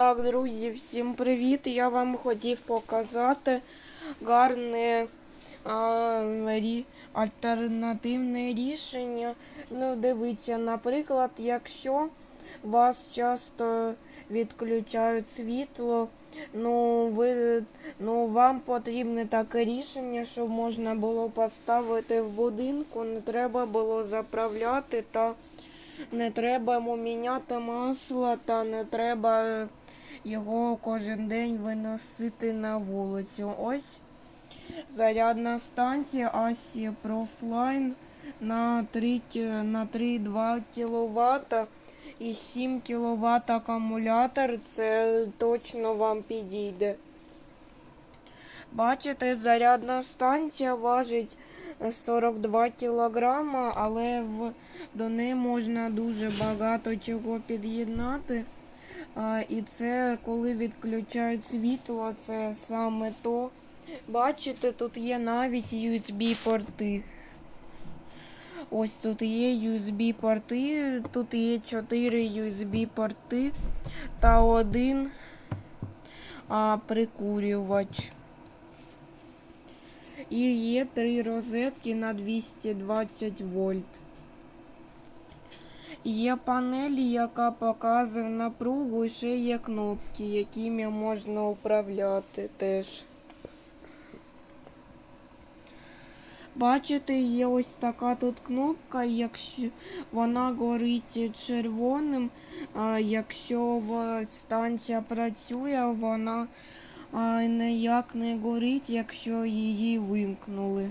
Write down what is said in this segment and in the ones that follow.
Так, друзі, всім привіт! Я вам хотів показати гарне а, рі- альтернативне рішення. Ну, дивіться, наприклад, якщо вас часто відключають світло, ну, ви, ну вам потрібне таке рішення, щоб можна було поставити в будинку, не треба було заправляти та не треба міняти масло та не треба його кожен день виносити на вулицю. Ось зарядна станція Асі Профлайн на 3, кі- на 3,2 кВт і 7 кВт акумулятор. Це точно вам підійде. Бачите, зарядна станція важить 42 кілограма, але в, до неї можна дуже багато чого під'єднати. І це коли відключають світло, це саме то. Бачите, тут є навіть USB-порти. Ось тут є USB-порти, тут є 4 USB-порти та один а, прикурювач. І є три розетки на 220 вольт. Є панель, яка показує напругу, і ще є кнопки, якими можна управляти теж. Бачите, є ось така тут кнопка, якщо вона горить червоним, а якщо станція працює, вона ніяк не горить, якщо її вимкнули.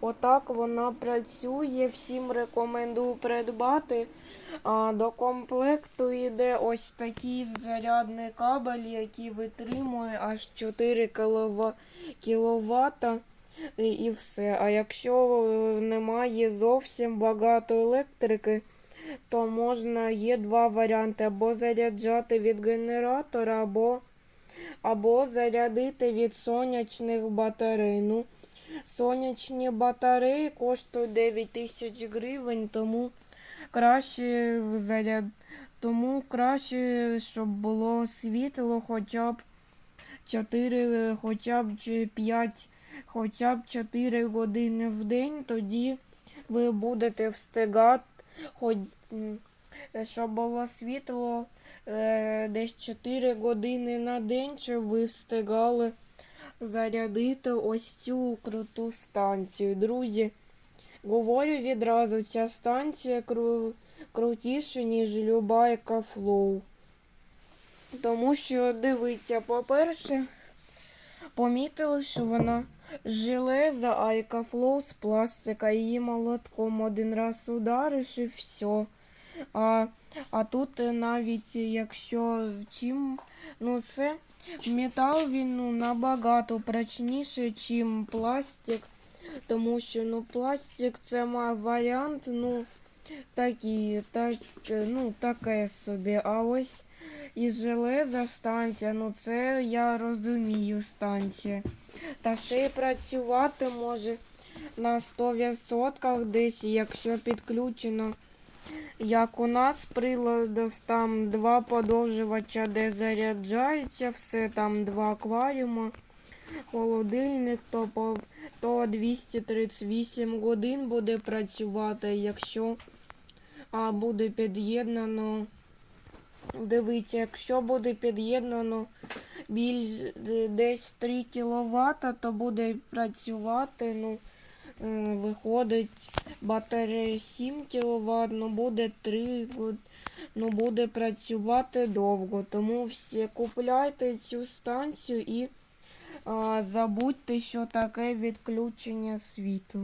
Отак вона працює. Всім рекомендую придбати. А, до комплекту йде ось такий зарядний кабель, який витримує аж 4 кВт і, все. А якщо е, немає зовсім багато електрики, то можна є два варіанти: або заряджати від генератора, або, або зарядити від сонячних батарей. Ну, Сонячні батареї коштують 9 тисяч гривень, тому краще заряд... тому краще, щоб було світло хоча б 4, хоча б 5, хоча б 4 години в день, тоді ви будете встигати, хоч, щоб було світло е, десь 4 години на день, щоб ви встигали зарядити ось цю круту станцію. Друзі, говорю відразу, ця станція кру... крутіша, ніж люба екофлоу. Тому що, дивіться, по-перше, помітили, що вона железа, а екофлоу з пластика. Її молотком один раз удариш і все. А, а тут е, навіть якщо чим, ну це метал він ну, набагато прочніше, чим пластик. Тому що ну, пластик це має варіант, ну, такий, так, ну, таке собі. А ось із железа станція, ну це я розумію станція. Та ще й працювати може на 100% десь, якщо підключено. Як у нас приладів, там два подовжувача, де заряджається все, там два акваріума, холодильник, то, то 238 годин буде працювати, якщо а, буде під'єднано. Дивіться, якщо буде під'єднано більш десь 3 кВт, то буде працювати, ну, е, виходить батарея 7 кВт, ну буде 3 год- ну буде працювати довго. Тому всі купляйте цю станцію і а, забудьте, що таке відключення світла.